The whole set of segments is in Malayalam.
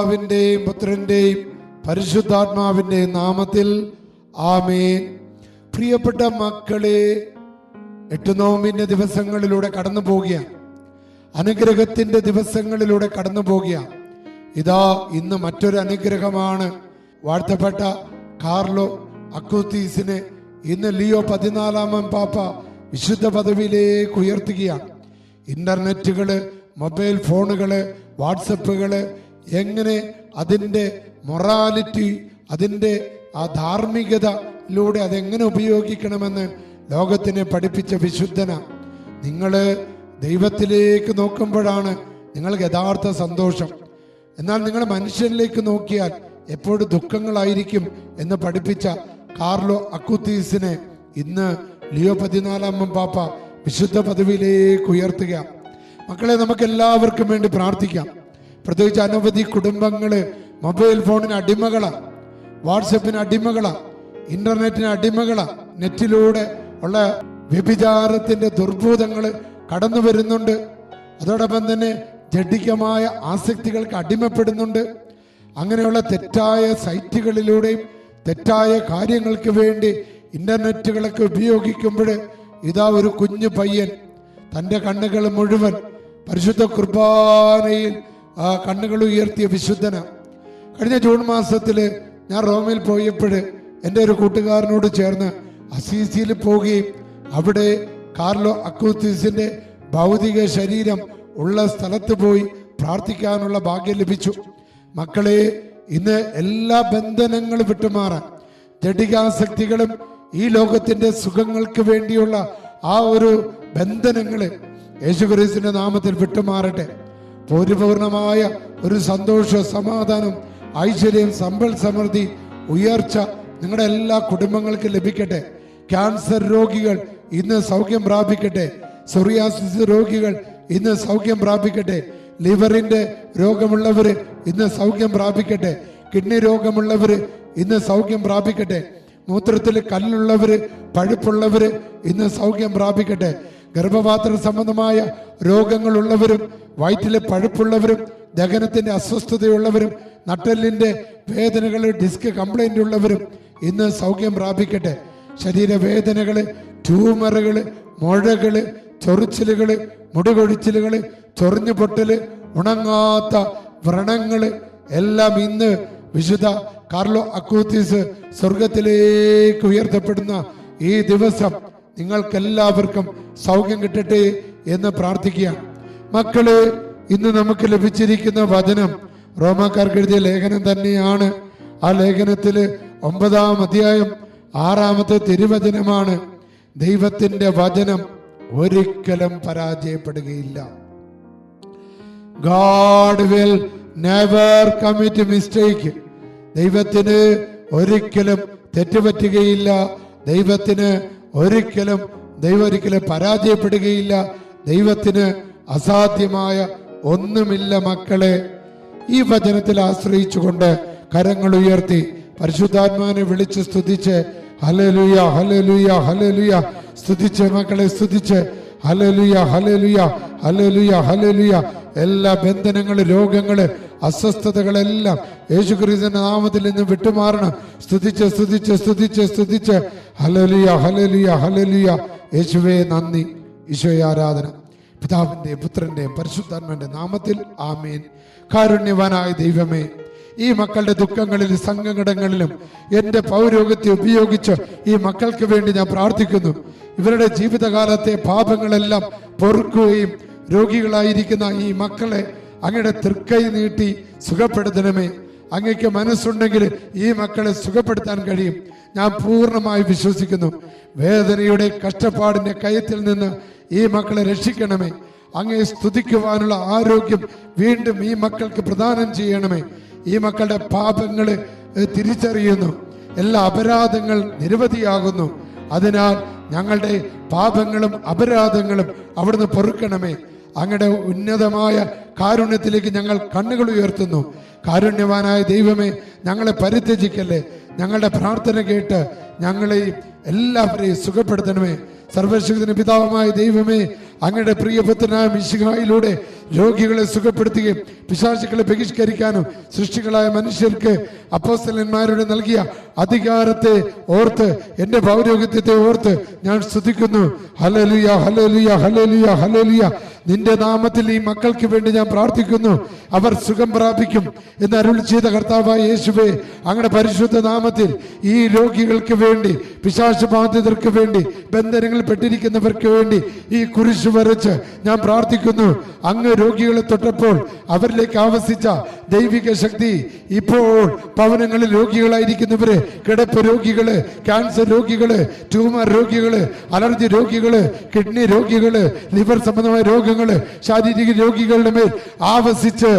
പിതാവിന്റെയും പുത്രന്റെയും പരിശുദ്ധാത്മാവിന്റെയും നാമത്തിൽ ആമേ പ്രിയപ്പെട്ട മക്കളെ എട്ട് നോമ്പിന്റെ ദിവസങ്ങളിലൂടെ കടന്നു പോകുകയാണ് അനുഗ്രഹത്തിന്റെ ദിവസങ്ങളിലൂടെ കടന്നു പോകുകയാണ് ഇതാ ഇന്ന് മറ്റൊരു അനുഗ്രഹമാണ്. വാഴ്ത്തപ്പെട്ട കാർലോ അക്കൂത്തീസിനെ ഇന്ന് ലിയോ പതിനാലാമൻ പാപ്പ വിശുദ്ധ പദവിയിലേക്ക് ഉയർത്തുകയാണ്. ഇന്റർനെറ്റുകൾ മൊബൈൽ ഫോണുകൾ വാട്സപ്പുകൾ എങ്ങനെ അതിന്റെ മൊറാലിറ്റി അതിന്റെ ആ ധാർമ്മികതയിലൂടെ അതെങ്ങനെ ഉപയോഗിക്കണമെന്ന് ലോകത്തിനെ പഠിപ്പിച്ച വിശുദ്ധന. നിങ്ങൾ ദൈവത്തിലേക്ക് നോക്കുമ്പോഴാണ് നിങ്ങൾക്ക് യഥാർത്ഥ സന്തോഷം. എന്നാൽ നിങ്ങൾ മനുഷ്യനിലേക്ക് നോക്കിയാൽ എപ്പോഴും ദുഃഖങ്ങളായിരിക്കും എന്ന് പഠിപ്പിച്ച കാർലോ അക്കുത്തീസിനെ ഇന്ന് ലിയോ പതിനാലാമൻ പാപ്പ വിശുദ്ധ പദവിയിലേക്ക് ഉയർത്തുക. മക്കളെ നമുക്ക് എല്ലാവർക്കും വേണ്ടി പ്രാർത്ഥിക്കാം. പ്രത്യേകിച്ച് അനവധി കുടുംബങ്ങൾ മൊബൈൽ ഫോണിന് അടിമകളാണ് വാട്സപ്പിന് അടിമകളാണ് ഇന്റർനെറ്റിന് അടിമകളാണ് നെറ്റിലൂടെ ഉള്ള വ്യഭിചാരത്തിന്റെ ദുർഭൂതങ്ങൾ കടന്നു വരുന്നുണ്ട്. അതോടൊപ്പം തന്നെ ജഡികമായ ആസക്തികൾക്ക് അടിമപ്പെടുന്നുണ്ട്. അങ്ങനെയുള്ള തെറ്റായ സൈറ്റുകളിലൂടെയും തെറ്റായ കാര്യങ്ങൾക്ക് വേണ്ടി ഇന്റർനെറ്റുകളൊക്കെ ഉപയോഗിക്കുമ്പോൾ ഇതാ ഒരു കുഞ്ഞു പയ്യൻ തന്റെ കണ്ണുകൾ മുഴുവൻ പരിശുദ്ധ കുർബാനയിൽ ആ കണ്ണുകൾ ഉയർത്തിയ വിശുദ്ധന. കഴിഞ്ഞ ജൂൺ മാസത്തിൽ ഞാൻ റോമിൽ പോയപ്പോൾ എന്റെ ഒരു കൂട്ടുകാരനോട് ചേർന്ന് അസീസിയിൽ പോവുകയും അവിടെ കാർലോ അക്കൂത്തിസിന്റെ ഭൗതിക ശരീരം ഉള്ള സ്ഥലത്ത് പോയി പ്രാർത്ഥിക്കാനുള്ള ഭാഗ്യം ലഭിച്ചു. മക്കളെ ഇന്ന് എല്ലാ ബന്ധനങ്ങളും വിട്ടുമാറാൻ ജഡികാസക്തികളും ഈ ലോകത്തിന്റെ സുഖങ്ങൾക്ക് വേണ്ടിയുള്ള ആ ഒരു ബന്ധനങ്ങൾ യേശുക്രിസ്തുവിന്റെ നാമത്തിൽ വിട്ടുമാറട്ടെ. പരിപൂർണമായ ഒരു സന്തോഷ സമാധാനം ഐശ്വര്യം സമ്പൽ സമൃദ്ധി ഉയർച്ച നിങ്ങളുടെ എല്ലാ കുടുംബങ്ങൾക്കും ലഭിക്കട്ടെ. ക്യാൻസർ രോഗികൾ ഇന്ന് സൗഖ്യം പ്രാപിക്കട്ടെ. സൊറിയാസിസ് രോഗികൾ ഇന്ന് സൗഖ്യം പ്രാപിക്കട്ടെ. ലിവറിന്റെ രോഗമുള്ളവർ ഇന്ന് സൗഖ്യം പ്രാപിക്കട്ടെ. കിഡ്നി രോഗമുള്ളവർ ഇന്ന് സൗഖ്യം പ്രാപിക്കട്ടെ. മൂത്രത്തിൽ കല്ലുള്ളവർ പഴുപ്പുള്ളവർ ഇന്ന് സൗഖ്യം പ്രാപിക്കട്ടെ. ഗർഭപാത്ര സംബന്ധമായ രോഗങ്ങളുള്ളവരും വയറ്റിലെ പഴുപ്പുള്ളവരും ദഹനത്തിന്റെ അസ്വസ്ഥതയുള്ളവരും നട്ടെല്ലിന്റെ വേദനകൾ ഡിസ്ക് കംപ്ലൈന്റ് ഉള്ളവരും ഇന്ന് സൗഖ്യം പ്രാപിക്കട്ടെ. ശരീരവേദനകൾ ട്യൂമറുകൾ മുഴകൾ ചൊറിച്ചിലുകൾ മുടികൊഴിച്ചിലുകൾ ചൊറിഞ്ഞു പൊട്ടൽ ഉണങ്ങാത്ത വ്രണങ്ങൾ എല്ലാം ഇന്ന് വിശുദ്ധ കാർലോ അക്കൂത്തീസ് സ്വർഗത്തിലേക്ക് ഉയർത്തപ്പെടുന്ന ഈ ദിവസം നിങ്ങൾക്കെല്ലാവർക്കും സൗഖ്യം കിട്ടട്ടെ എന്ന് പ്രാർത്ഥിക്കുക. മക്കൾ ഇന്ന് നമുക്ക് ലഭിച്ചിരിക്കുന്ന വചനം റോമാക്കാർക്ക് എഴുതിയ ലേഖനം തന്നെയാണ്. ആ ലേഖനത്തിൽ ഒമ്പതാം അധ്യായം ആറാമത്തെ തിരുവചനമാണ്. ദൈവത്തിന്റെ വചനം ഒരിക്കലും പരാജയപ്പെടുകയില്ല. God will never commit mistake ദൈവത്തിന് ഒരിക്കലും തെറ്റുപറ്റുകയില്ല. ദൈവത്തിന് ഒരിക്കലും ദൈവം ഒരിക്കലും പരാജയപ്പെടുകയില്ല. ദൈവത്തിന് അസാധ്യമായ ഒന്നുമില്ല മക്കളെ. ഈ വചനത്തിൽ ആശ്രയിച്ചുകൊണ്ട് കരങ്ങൾ ഉയർത്തി പരിശുദ്ധാത്മാവിനെ വിളിച്ച് സ്തുതിച്ച് ഹലലുയ ഹലലുയ ഹലലുയ സ്തുതിച്ച് മക്കളെ സ്തുതിച്ച് ഹലലുയ ഹലലുയ ഹലലുയ ഹലലുയ എല്ലാ ബന്ധനങ്ങൾ രോഗങ്ങൾ അസ്വസ്ഥതകളെല്ലാം യേശുക്രിസ്തുവിന്റെ നാമത്തിൽ നിന്ന് വിട്ടുമാറണം. സ്തുതിച്ച് സ്തുതിച്ച് സ്തുതിച്ച് സ്തുതിച്ച്. ഹല്ലേലൂയ ഹല്ലേലൂയ ഹല്ലേലൂയ. യേശുവേ നന്ദി. ഈശോയെ ആരാധന. പിതാവിന്റെ പുത്രന്റെ പരിശുദ്ധാത്മാവിന്റെ നാമത്തിൽ ആമേൻ. കാരുണ്യവാനായ ദൈവമേ ഈ മക്കളുടെ ദുഃഖങ്ങളിലും സങ്കടങ്ങളിലും എന്റെ പൗരോഗത്തെ ഉപയോഗിച്ച് ഈ മക്കൾക്ക് വേണ്ടി ഞാൻ പ്രാർത്ഥിക്കുന്നു. ഇവരുടെ ജീവിതകാലത്തെ പാപങ്ങളെല്ലാം പൊറുക്കുകയും രോഗികളായിരിക്കുന്ന ഈ മക്കളെ അങ്ങയുടെ തൃക്കൈ നീട്ടി സുഖപ്പെടുത്തണമേ. അങ്ങയ്ക്ക് മനസ്സുണ്ടെങ്കിൽ ഈ മക്കളെ സുഖപ്പെടുത്താൻ കഴിയും. ഞാൻ പൂർണമായി വിശ്വസിക്കുന്നു. വേദനയുടെ കഷ്ടപ്പാടിന്റെ കയത്തിൽ നിന്ന് ഈ മക്കളെ രക്ഷിക്കണമേ. അങ്ങയെ സ്തുതിക്കുവാനുള്ള ആരോഗ്യം വീണ്ടും ഈ മക്കൾക്ക് പ്രദാനം ചെയ്യണമേ. ഈ മക്കളുടെ പാപങ്ങൾ തിരിച്ചറിയുന്നു. എല്ലാ അപരാധങ്ങൾ നിരവധിയാകുന്നു. അതിനാൽ ഞങ്ങളുടെ പാപങ്ങളും അപരാധങ്ങളും അവിടുന്ന് പൊറുക്കണമേ. അങ്ങയുടെ ഉന്നതമായ കാരുണ്യത്തിലേക്ക് ഞങ്ങൾ കണ്ണുകൾ ഉയർത്തുന്നു. കാരുണ്യവാനായ ദൈവമേ ഞങ്ങളെ പരിത്യജിക്കല്ലേ? ഞങ്ങളുടെ പ്രാർത്ഥന കേട്ട് ഞങ്ങളെ എല്ലാവരെയും സുഖപ്പെടുത്തണമേ. സർവശക്തിന് പിതാവുമായ ദൈവമേ അങ്ങയുടെ പ്രിയപുത്രനായ മിശിഹായിലൂടെ രോഗികളെ സുഖപ്പെടുത്തുകയും പിശാചുക്കളെ ബഹിഷ്കരിക്കാനും സൃഷ്ടികളായ മനുഷ്യർക്ക് അപ്പോസ്തലന്മാരുടെ നൽകിയ അധികാരത്തെ ഓർത്ത് എന്റെ പൗരോഗ്യത്തെ ഓർത്ത് ഞാൻ സ്തുതിക്കുന്നു. ഹലലുയ ഹലലുയ ഹലലുയ ഹലലുയ നിന്റെ നാമത്തിൽ ഈ മക്കൾക്ക് വേണ്ടി ഞാൻ പ്രാർത്ഥിക്കുന്നു. അവർ സുഖം പ്രാപിക്കും എന്ന് അരുൾ ചെയ്ത കർത്താവായ യേശുവേ അങ്ങയുടെ പരിശുദ്ധ നാമത്തിൽ ഈ രോഗികൾക്ക് വേണ്ടി പിശാശ ബാധിതർക്ക് വേണ്ടി ബന്ധനങ്ങളിൽ പെട്ടിരിക്കുന്നവർക്ക് വേണ്ടി ഈ കുരിശ് വരച്ച് ഞാൻ പ്രാർത്ഥിക്കുന്നു. അങ്ങ് രോഗികളെ തൊട്ടപ്പോൾ അവരിലേക്ക് ആവസിച്ച ദൈവിക ശക്തി ഇപ്പോൾ ഭവനങ്ങളിൽ രോഗികളായിരിക്കുന്നവര് കിടപ്പ് രോഗികൾ ക്യാൻസർ രോഗികൾ ട്യൂമർ രോഗികൾ അലർജി രോഗികൾ കിഡ്നി രോഗികൾ ലിവർ സംബന്ധമായ രോഗങ്ങൾ ശാരീരിക രോഗികളുടെ മേൽ ആവസിച്ച്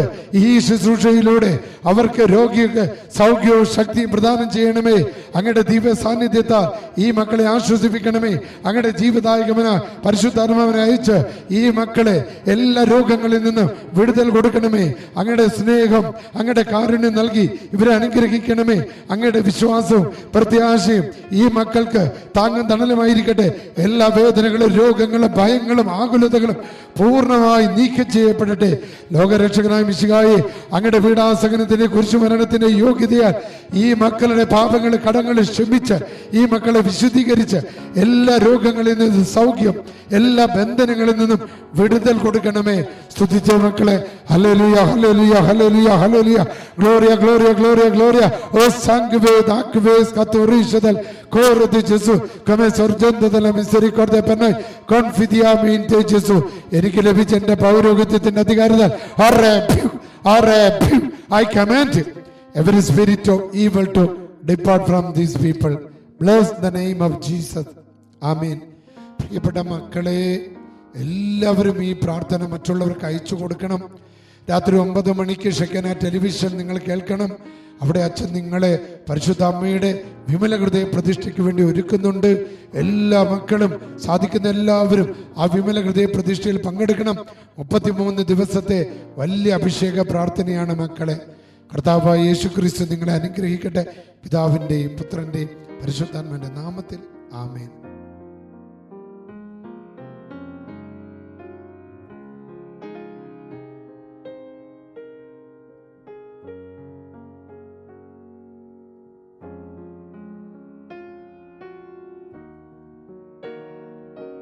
ഈ ശുശ്രൂഷയിലൂടെ അവർക്ക് രോഗിക്ക് സൗഖ്യവും ശക്തിയും പ്രദാനം ചെയ്യണമേ. അങ്ങയുടെ ദിവ്യ സാന്നിധ്യത്താൽ ഈ മക്കളെ ആശ്വസിപ്പിക്കണമേ. അങ്ങയുടെ ജീവദായകമന പരിശുദ്ധാത്മാവനെ അയച്ച് ഈ മക്കളെ എല്ലാ രോഗങ്ങളിൽ നിന്നും വിടുതൽ കൊടുക്കണമേ. അങ്ങയുടെ സ്നേഹം അങ്ങയുടെ കാരുണ്യം നൽകി ഇവരെ അനുഗ്രഹിക്കണമേ. അങ്ങയുടെ വിശ്വാസവും പ്രത്യാശയും ഈ മക്കൾക്ക് താങ്ങും തണലുമായിരിക്കട്ടെ. എല്ലാ വേദനകളും രോഗങ്ങളും ഭയങ്ങളും ആകുലതകളും പൂർണമായി നീക്കം ചെയ്യപ്പെടട്ടെ. ലോകരക്ഷകനായ മിശികായി അങ്ങയുടെ വീടാസകനത്തിന്റെ കുരിശുമരണത്തിന്റെ യോഗ്യതയാൽ ഈ മക്കളുടെ പാപങ്ങൾ കടങ്ങൾ ക്ഷമിച്ച് ഈ മക്കളെ വിശുദ്ധീകരിച്ച് എല്ലാ രോഗങ്ങളിൽ നിന്നും സൗഖ്യം എല്ലാ ബന്ധനങ്ങളിൽ നിന്നും വിടുതൽ കൊടുക്കണമേ. സ്തുതിച്ച മക്കളെ ഹല്ലേലൂയ ഹല്ലേലൂയ ഹല്ലേലൂയ. ഹല്ലേലൂയ ഗ്ലോറിയ ഗ്ലോറിയ ഗ്ലോറിയ ഗ്ലോറിയ ഓ സാങ്ക്വേ ദാക്വേ സ്കത്തുറിഷദൽ കോറതി ജെസു കമേ സർജന്തദല മിസരിക്കോർദെ പെണ്ണായി കോൺഫിദിയാമീൻ തേ ജെസു എനിക്ക് ലഭിച്ച എന്റെ പൗരോഹിത്യത്തിന്റെ അധികാരത്താൽ അറേ ഭ്യു, അറേ ഭ്യു. I command every spirit of evil to depart from these people. Bless the name of Jesus. Amen. പ്രിയപ്പെട്ട മക്കളെ എല്ലാവരും ഈ പ്രാർത്ഥന മറ്റുള്ളവർക്ക് അയച്ചു കൊടുക്കണം രാത്രി ഒമ്പത് മണിക്ക് ശക്കന ടെലിവിഷൻ നിങ്ങൾ കേൾക്കണം. അവിടെ അച്ഛൻ നിങ്ങളെ പരിശുദ്ധ അമ്മയുടെ വിമല ഹൃദയ പ്രതിഷ്ഠയ്ക്ക് വേണ്ടി ഒരുക്കുന്നുണ്ട്. എല്ലാ മക്കളും സാധിക്കുന്ന എല്ലാവരും ആ വിമല ഹൃദയ പ്രതിഷ്ഠയിൽ പങ്കെടുക്കണം. മുപ്പത്തിമൂന്ന് ദിവസത്തെ വലിയ അഭിഷേക പ്രാർത്ഥനയാണ് മക്കളെ. കർത്താവായ യേശു ക്രിസ്തു നിങ്ങളെ അനുഗ്രഹിക്കട്ടെ. പിതാവിന്റെയും പുത്രന്റെയും പരിശുദ്ധാത്മാന്റെ നാമത്തിൽ ആമേൻ.